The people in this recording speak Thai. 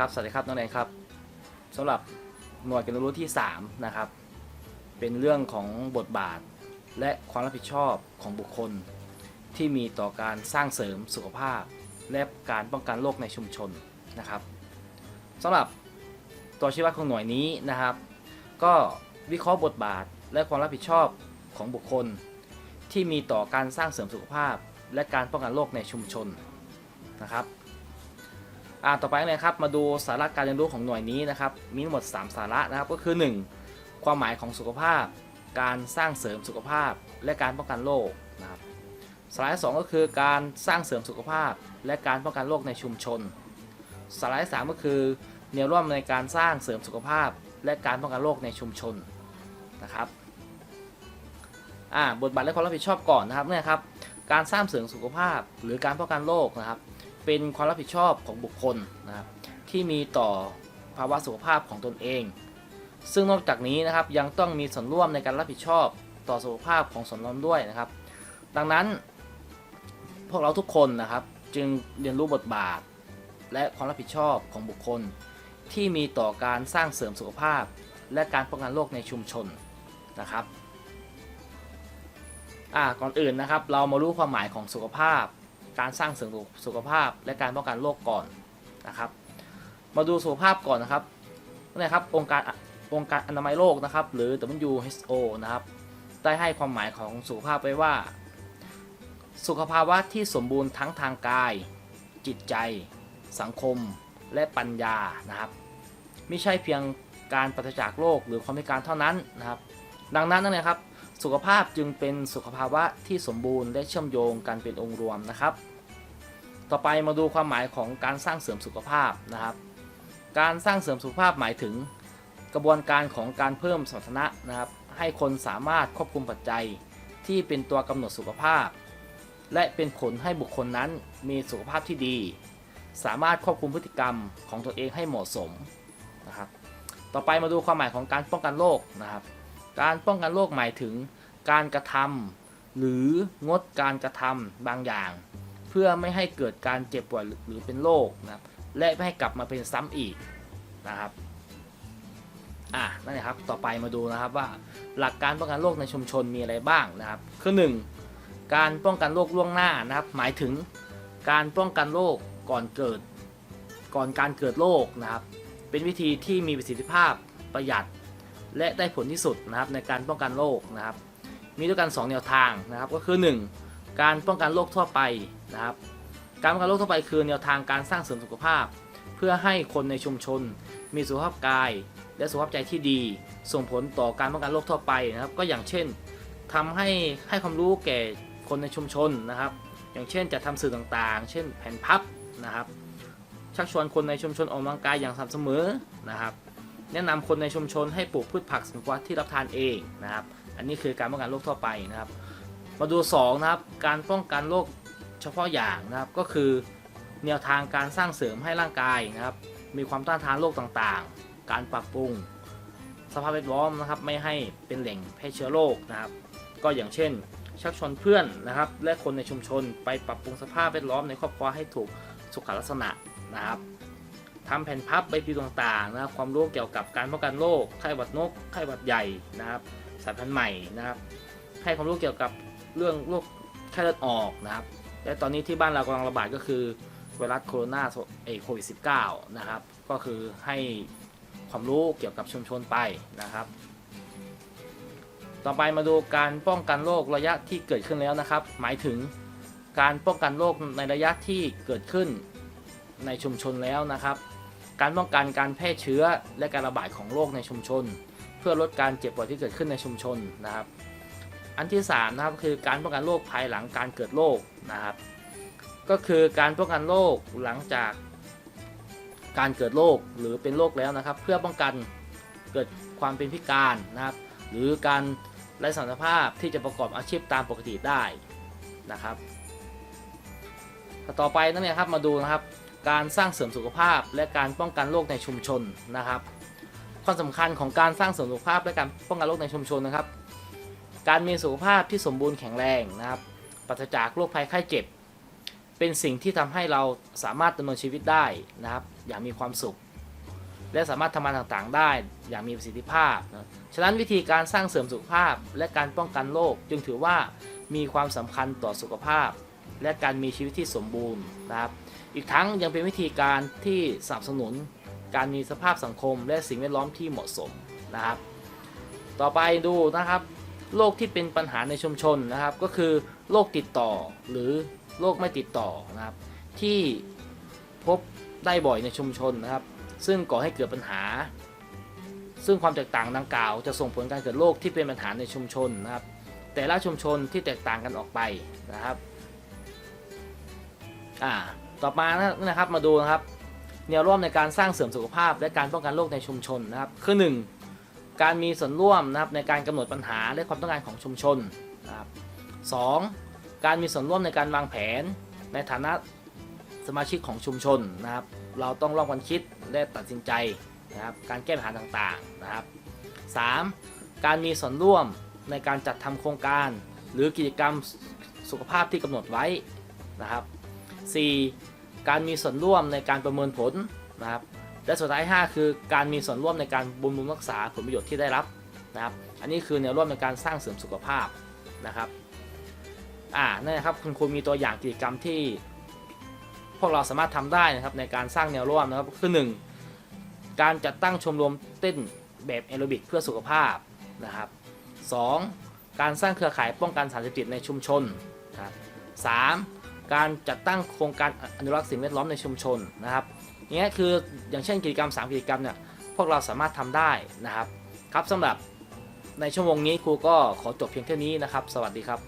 ครับสวัสดีครับน้องแนนครับสำหรับหน่วยการเรียนรู้ที่3นะครับเป็นเรื่องของบทบาท และความรับผิดชอบของบุคคล ที่มีต่อการสร้างเสริมสุขภาพ และการป้องกันโรคในชุมชนนะครับสำหรับตัวชี้วัดของหน่วยนี้นะครับ ก็วิเคราะห์บทบาทและความรับผิดชอบของบุคคล ที่มีต่อการสร้างเสริมสุขภาพ และการป้องกันโรคในชุมชนนะครับ อ่าต่อไปนะครับมาดูสาระการเรียนรู้ของหน่วยนี้นะครับมีทั้งหมด 3 สาระนะครับก็คือ 1. ความหมายของสุขภาพ การสร้างเสริมสุขภาพ และการป้องกันโรคนะครับสาระที่สองก็คือการสร้างเสริมสุขภาพ และการป้องกันโรคในชุมชน สาระที่สามก็คือแนวร่วมในการสร้างเสริมสุขภาพ และการป้องกันโรคในชุมชนนะครับอ่าบทบาทและความรับผิดชอบก่อนนะครับเนี่ยครับการสร้างเสริมสุขภาพ หรือการป้องกันโรคนะครับ เป็นความรับผิดชอบของบุคคลนะครับที่มีต่อภาวะสุขภาพของตนเอง ซึ่งนอกจากนี้นะครับยังต้องมีส่วนร่วมในการรับผิดชอบต่อสุขภาพของส่วนรวมด้วยนะครับ ดังนั้นพวกเราทุกคนนะครับจึงเรียนรู้บทบาท และความรับผิดชอบของบุคคล ที่มีต่อการสร้างเสริมสุขภาพ และการป้องกันโรคในชุมชนนะครับอ่าก่อนอื่นนะครับ เรามารู้ความหมายของสุขภาพ การสร้างเสริมสุขภาพ และการป้องกันโรคก่อนนะครับ มาดูสุขภาพก่อนนะครับนี่ครับองค์การองค์การอนามัยโลกนะครับ หรือ WHO นะครับ ได้ให้ความหมายของสุขภาพไว้ว่า สุขภาวะที่สมบูรณ์ทั้งทางกาย จิตใจ สังคม และปัญญานะครับ ไม่ใช่เพียงการปราศจากโรคหรือความพิการเท่านั้นนะครับ ดังนั้นนั่นเองครับ สุขภาพจึงเป็นสุขภาวะที่สมบูรณ์และเชื่อมโยงกันเป็นองค์รวมนะครับ ต่อไปมาดูความหมายของการสร้างเสริมสุขภาพนะครับ การสร้างเสริมสุขภาพหมายถึงกระบวนการของการเพิ่มสมรรถนะนะครับ ให้คนสามารถควบคุมปัจจัยที่เป็นตัวกำหนดสุขภาพ และเป็นผลให้บุคคลนั้นมีสุขภาพที่ดี สามารถควบคุมพฤติกรรมของตัวเองให้เหมาะสมนะครับ ต่อไปมาดูความหมายของการป้องกันโรคนะครับ การป้องกันโรคหมายถึงการกระทำหรืองดการกระทำบางอย่าง พื่อไม่ให้เกิดการเจ็บป่วยหรือเป็นโรคนะครับและไม่ให้กลับมาเป็นซ้ำอีกนะครับอะนั่นแหละครับต่อไปมาดูนะครับว่าหลักการป้องกันโรคในชุมชนมีอะไรบ้างนะครับคือหนึ่งการป้องกันโรคล่วงหน้านะครับ หมายถึงการป้องกันโรคก่อนเกิด ก่อนการเกิดโรคนะครับ เป็นวิธีที่มีประสิทธิภาพประหยัด และได้ผลที่สุดนะครับในการป้องกันโรคนะครับ มีด้วยกัน 2 แนวทางนะครับก็คือ 1. การป้องกันโรคทั่วไปนะครับ การป้องกันโรคทั่วไปคือแนวทางการสร้างเสริมสุขภาพ เพื่อให้คนในชุมชน มีสุขภาพกาย และสุขภาพใจที่ดี ส่งผลต่อการป้องกันโรคทั่วไปนะครับ ก็อย่างเช่นทำให้ให้ความรู้แก่คนในชุมชนนะครับ อย่างเช่นจะทำสื่อต่างๆ เช่นแผ่นพับนะครับชักชวนคนในชุมชนออกกำลังกายอย่างสม่ำเสมอนะครับ แนะนำคนในชุมชนให้ปลูกพืชผักสมุนไพรที่รับทานเองนะครับ อันนี้คือการป้องกันโรคทั่วไปนะครับ มาดู2นะครับการป้องกันโรคเฉพาะอย่างนะครับก็คือแนวทางการสร้างเสริมให้ร่างกายนะครับ มีความต้านทานโรคต่างๆ การปรับปรุง สภาพแวดล้อมนะครับไม่ให้เป็นแหล่งแพร่เชื้อโรคนะครับ ก็อย่างเช่น ชักชวนเพื่อนนะครับ และคนในชุมชนไปปรับปรุงสภาพแวดล้อมในครอบครัวให้ถูกสุขลักษณะนะครับทำแผ่นพับใบปลิวต่างๆนะครับ ความรู้เกี่ยวกับการป้องกันโรคไข้หวัดนกไข้หวัดใหญ่นะครับสายพันธุ์ใหม่นะครับ ให้ความรู้เกี่ยวกับ เรื่องโรคไข้เลือดออกนะครับ และตอนนี้ที่บ้านเรากำลังระบาดก็คือไวรัสโคโรนาเอโควิด -19 นะครับ ก็คือให้ความรู้เกี่ยวกับชุมชนไปนะครับ ต่อไปมาดูการป้องกันโรคระยะที่เกิดขึ้นแล้วนะครับ หมายถึงการป้องกันโรคในระยะที่เกิดขึ้นในชุมชนแล้วนะครับ การป้องกันการแพร่เชื้อและการระบาดของโรคในชุมชน เพื่อลดการเจ็บป่วยที่เกิดขึ้นในชุมชนนะครับ อันที่3นะครับคือการป้องกันโรคภายหลังการเกิดโรคนะครับ ก็คือการป้องกันโรคหลังจากการเกิดโรคหรือเป็นโรคแล้วนะครับ เพื่อป้องกันเกิดความเป็นพิการนะครับ หรือการไร้สมรภาพที่จะประกอบอาชีพตามปกติได้นะครับต่อไปนั่นเองครับมาดูนะครับ การสร้างเสริมสุขภาพและการป้องกันโรคในชุมชนนะครับ ความสำคัญของการสร้างเสริมสุขภาพและการป้องกันโรคในชุมชนนะครับ การมีสุขภาพที่สมบูรณ์แข็งแรงนะครับปราศจากโรคภัยไข้เจ็บ เป็นสิ่งที่ทำให้เราสามารถดำเนินชีวิตได้นะครับ อย่างมีความสุข และสามารถทำงานต่างๆ ได้อย่างมีประสิทธิภาพนะฉะนั้นวิธีการสร้างเสริมสุขภาพ และการป้องกันโรคจึงถือว่ามีความสำคัญต่อสุขภาพ และการมีชีวิตที่สมบูรณ์นะครับ อีกทั้งยังเป็นวิธีการที่สนับสนุน การมีสภาพสังคม และสิ่งแวดล้อมที่เหมาะสมนะครับ ต่อไปดูนะครับ โรคที่เป็นปัญหาในชุมชนนะครับ ก็คือโรคติดต่อหรือโรคไม่ติดต่อนะครับ ที่พบได้บ่อยในชุมชนนะครับ ซึ่งก่อให้เกิดปัญหา ซึ่งความแตกต่างดังกล่าว จะส่งผลการเกิดโรคที่เป็นปัญหาในชุมชนนะครับ แต่ละชุมชนที่แตกต่างกันออกไปนะครับอ่าต่อมานะครับมาดูนะครับ แนวร่วมในการสร้างเสริมสุขภาพและการป้องกันโรคในชุมชนนะครับคือ 1. การมีส่วนร่วมนะครับในการกำหนดปัญหาและความต้องการของชุมชนนะครับสองการมีส่วนร่วมในการวางแผน ในฐานะสมาชิกของชุมชนนะครับ เราต้องร่วมกันคิดและตัดสินใจนะครับ การแก้ปัญหาต่างๆนะครับ 3. การมีส่วนร่วมในการจัดทำโครงการ หรือกิจกรรมสุขภาพที่กำหนดไว้นะครับ 4. การมีส่วนร่วมในการประเมินผลนะครับ และสุดท้าย 5 คือการมีส่วนร่วมในการบำรุงรักษาผลประโยชน์ที่ได้รับนะครับ อันนี้คือแนวร่วมในการสร้างเสริมสุขภาพนะครับอ่านั่นนะครับคุณครูมีตัวอย่างกิจกรรมที่ พวกเราสามารถทำได้นะครับในการสร้างแนวร่วมนะครับคือ 1. การจัดตั้งชมรมเต้นแบบแอโรบิกเพื่อสุขภาพนะครับ 2. การสร้างเครือข่ายป้องกันสารเสพติดในชุมชนนะครับ 3. การจัดตั้งโครงการอนุรักษ์สิ่งแวดล้อมในชุมชนนะครับ เงี้ยคืออย่างเช่นกิจกรรม 3 กิจกรรมเนี่ยพวกเราสามารถทำได้นะครับ ครับสำหรับในชั่วโมงนี้ครูก็ขอจบเพียงเท่านี้นะครับ สวัสดีครับ